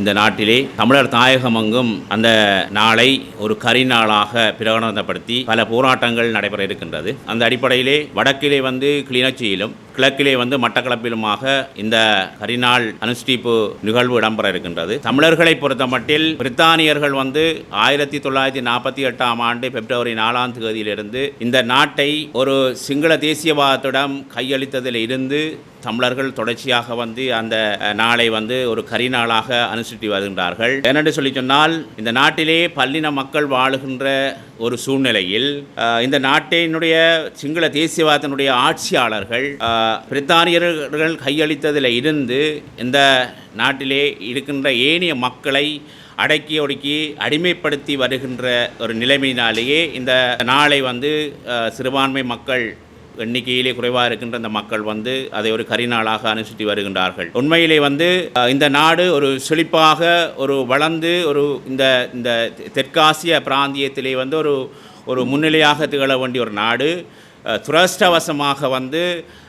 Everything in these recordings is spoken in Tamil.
இந்த நாட்டிலே தமிழர் தாயகமங்கும் அந்த நாளை ஒரு கரிநாளாக பிரகடனப்படுத்தி பல போராட்டங்கள் நடைபெற இருக்கின்றது. அந்த அடிப்படையிலே வடக்கிலே வந்து கிளிநொச்சியிலும் கிழக்கிலே வந்து மட்டக்களப்பிலுமாக இந்த கரிநாள் அனுஷ்டிப்பு நிகழ்வு இடம்பெற இருக்கின்றது. தமிழர்களை பொறுத்தமட்டில் பிரித்தானியர்கள் வந்து ஆயிரத்தி தொள்ளாயிரத்தி நாற்பத்தி எட்டாம் ஆண்டு பிப்ரவரி நாலாம் தேதியிலிருந்து இந்த நாட்டை ஒரு சிங்கள தேசியவாதத்திடம் கையளித்ததில் இருந்து தமிழர்கள் தொடர்ச்சியாக வந்து அந்த நாளை வந்து ஒரு கரிநாளாக அனுசரித்து வருகின்றார்கள். என்னென்று சொல்லி சொன்னால் இந்த நாட்டிலே பல்லின மக்கள் வாழுகின்ற ஒரு சூழ்நிலையில் இந்த நாட்டினுடைய சிங்கள தேசியவாதத்தினுடைய ஆட்சியாளர்கள் பிரித்தானியர்கள் கையளித்ததில் இருந்து இந்த நாட்டிலே இருக்கின்ற ஏனைய மக்களை அடக்கி ஒடுக்கி அடிமைப்படுத்தி வருகின்ற ஒரு நிலைமையினாலேயே இந்த நாளை வந்து சிறுபான்மை மக்கள் எண்ணிக்கையிலே குறைவாக இருக்கின்ற இந்த மக்கள் வந்து அதை ஒரு கரிநாளாக அனுசரித்து வருகின்றார்கள். உண்மையிலே வந்து இந்த நாடு ஒரு செழிப்பாக ஒரு வளர்ந்து ஒரு இந்த இந்த தெற்காசிய பிராந்தியத்திலே வந்து ஒரு ஒரு முன்னிலையாக திகழ வேண்டிய ஒரு நாடு. துரஷ்டவசமாக வந்து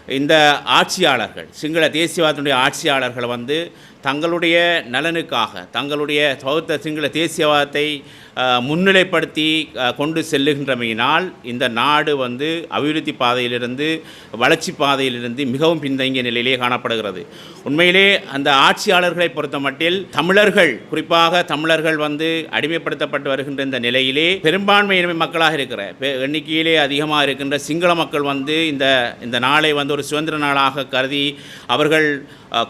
இந்த ஆட்சியாளர்கள் சிங்கள தேசியவாதத்தினுடைய ஆட்சியாளர்கள் வந்து தங்களுடைய நலனுக்காக தங்களுடைய பௌத்த சிங்கள தேசியவாதத்தை முன்னிலைப்படுத்தி கொண்டு செல்லுகின்றமையினால் இந்த நாடு வந்து அபிவிருத்தி பாதையிலிருந்து வளர்ச்சி பாதையிலிருந்து மிகவும் பின்தங்கிய நிலையிலே காணப்படுகிறது. உண்மையிலே அந்த ஆட்சியாளர்களை பொறுத்தமட்டில் தமிழர்கள் குறிப்பாக தமிழர்கள் வந்து அடிமைப்படுத்தப்பட்டு வருகின்ற இந்த நிலையிலே பெரும்பான்மை மக்களாக இருக்கிற பெ- எண்ணிக்கையிலே அதிகமாக இருக்கின்ற சிங்கள மக்கள் வந்து இந்த இந்த நாளை வந்து ஒரு சுதந்திர நாளாக கருதி அவர்கள்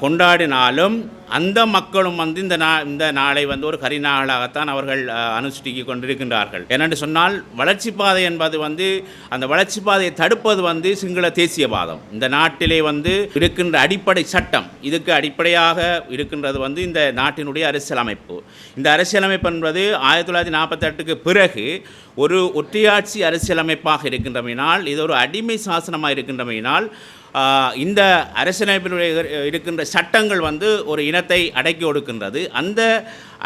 கொண்டாடினாலும் அந்த மக்களும் வந்து இந்த நா இந்த நாளை வந்து ஒரு கரிநாளாகத்தான் அவர்கள் அஹ், கொண்டிருக்கின்றார்கள். ஏனென்று சொன்னால் வளர்ச்சி பாதை என்பது வந்து அந்த வளர்ச்சி பாதையை தடுப்பது வந்து சிங்கள தேசியவாதம் இந்த நாட்டிலே வந்து இருக்கின்ற அடிப்படை சட்டம் இதுக்கு அடிப்படையாக இருக்கின்றது வந்து இந்த நாட்டினுடைய அரசியலமைப்பு. இந்த அரசியலமைப்பு என்பது ஆயிரத்தி தொள்ளாயிரத்தி நாற்பத்தெட்டுக்கு பிறகு ஒரு ஒற்றையாட்சி அரசியலமைப்பாக இருக்கின்றமையினால் இது ஒரு அடிமை சாசனமாக இருக்கின்றமையினால் இந்த அரசியலமைப்பினுடைய இருக்கின்ற சட்டங்கள் வந்து ஒரு இனத்தை அடக்கி ஒடுக்கின்றது. அந்த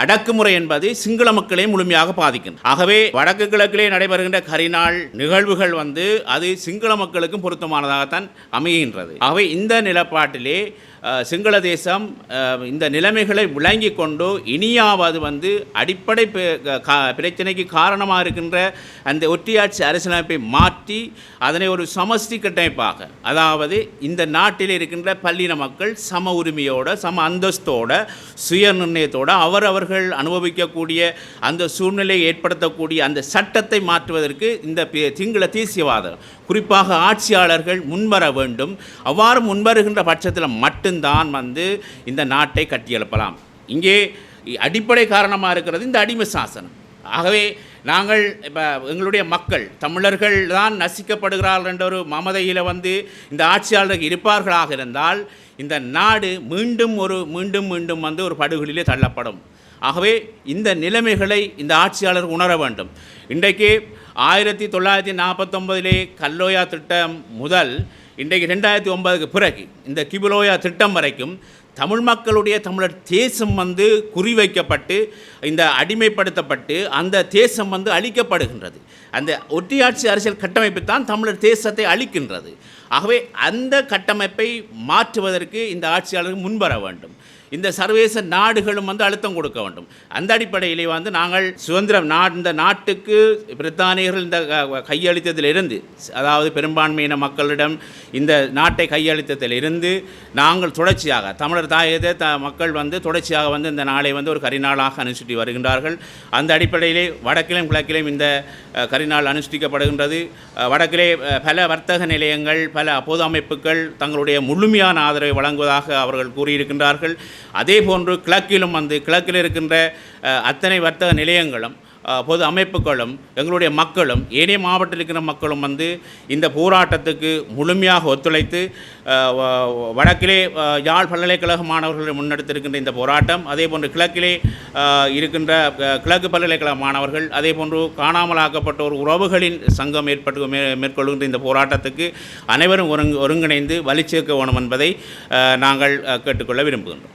அடக்குமுறை என்பது சிங்கள மக்களையும் முழுமையாக பாதிக்கின்றது. ஆகவே வடக்கு கிழக்கிலே நடைபெறுகின்ற கரிநாள் நிகழ்வுகள் வந்து அது சிங்கள மக்களுக்கும் பொருத்தமானதாகத்தான் அமைகின்றது. ஆகவே இந்த நிலப்பாட்டிலே சிங்கள தேசம் இந்த நிலைமைகளை விளங்கி கொண்டு இனியாவது வந்து அடிப்படை பிரச்சனைக்கு காரணமாக இருக்கின்ற அந்த ஒற்றியாட்சி அரசியலமைப்பை மாற்றி அதனை ஒரு சமஷ்டி கட்டமைப்பாக அதாவது இந்த நாட்டில் இருக்கின்ற பல்லின மக்கள் சம உரிமையோட சம அந்தஸ்தோட சுய நிர்ணயத்தோட அவரவர்கள் அனுபவிக்கக்கூடிய அந்த சூழ்நிலையை ஏற்படுத்தக்கூடிய அந்த சட்டத்தை மாற்றுவதற்கு இந்த திங்கள சிங்கள தேசியவாதம் குறிப்பாக ஆட்சியாளர்கள் முன்வர வேண்டும். அவ்வாறு முன்வருகின்ற பட்சத்தில் மட்டும்தான் வந்து இந்த நாட்டை கட்டியெழுப்பலாம் இங்கே அடிப்படை காரணமாக இருக்கிறது இந்த அடிமை சாசனம். ஆகவே நாங்கள் இப்போ எங்களுடைய மக்கள் தமிழர்கள் தான் நசிக்கப்படுகிறார்கள் என்ற ஒரு மமதையில் வந்து இந்த ஆட்சியாளர்கள் இருப்பார்களாக இருந்தால் இந்த நாடு மீண்டும் ஒரு மீண்டும் மீண்டும் வந்து ஒரு படுகொலிலே தள்ளப்படும். ஆகவே இந்த நிலைமைகளை இந்த ஆட்சியாளர் உணர வேண்டும். இன்றைக்கு ஆயிரத்தி தொள்ளாயிரத்தி நாற்பத்தொம்பதிலே கல்லோயா திட்டம் முதல் இன்றைக்கு ரெண்டாயிரத்தி ஒன்பதுக்கு பிறகு இந்த கிபிலோயா திட்டம் வரைக்கும் தமிழ் மக்களுடைய தமிழர் தேசம் வந்து குறிவைக்கப்பட்டு இந்த அடிமைப்படுத்தப்பட்டு அந்த தேசம் வந்து அழிக்கப்படுகின்றது. அந்த ஒட்டியாட்சி அரசியல் கட்டமைப்பு தான் தமிழர் தேசத்தை அழிக்கின்றது. ஆகவே அந்த கட்டமைப்பை மாற்றுவதற்கு இந்த ஆட்சியாளர்கள் முன்வர வேண்டும். இந்த சர்வதேச நாடுகளும் வந்து அழுத்தம் கொடுக்க வேண்டும். அந்த அடிப்படையிலே வந்து நாங்கள் சுதந்திரம் நா இந்த நாட்டுக்கு பிரித்தானியர்கள் இந்த க- கையளித்ததிலிருந்து அதாவது பெரும்பான்மையின மக்களிடம் இந்த நாட்டை கையளித்ததிலிருந்து நாங்கள் தொடர்ச்சியாக தமிழர் தாயகத்தை த மக்கள் வந்து தொடர்ச்சியாக வந்து இந்த நாளை வந்து ஒரு கரிநாளாக அனுஷ்டித்து வருகின்றார்கள். அந்த அடிப்படையிலே வடக்கிலும் கிழக்கிலும் இந்த கரிநாள் அனுஷ்டிக்கப்படுகின்றது. வடக்கிலே பல வர்த்தக நிலையங்கள் பல பொது அமைப்புகள் தங்களுடைய முழுமையான ஆதரவை வழங்குவதாக அவர்கள் கூறியிருக்கின்றார்கள். அதே போன்று கிழக்கிலும் வந்து கிழக்கில் இருக்கின்ற அத்தனை வர்த்தக நிலையங்களும் பொது அமைப்புகளும் எங்களுடைய மக்களும் ஏனைய மாவட்டத்தில் இருக்கிற மக்களும் வந்து இந்த போராட்டத்துக்கு முழுமையாக ஒத்துழைத்து வ- வடக்கிலே யாழ் பல்கலைக்கழக மாணவர்கள் முன்னெடுத்திருக்கின்ற இந்த போராட்டம் அதே போன்று கிழக்கிலே இருக்கின்ற கிழக்கு பல்கலைக்கழக மாணவர்கள் அதே போன்று காணாமலாக்கப்பட்ட ஒரு உறவுகளின் சங்கம் ஏற்பட்டு மே மேற்கொள்கின்ற இந்த போராட்டத்துக்கு அனைவரும் ஒருங் ஒருங்கிணைந்து வலிச்சேர்க்க வேணும் என்பதை நாங்கள் கேட்டுக்கொள்ள விரும்புகின்றோம்.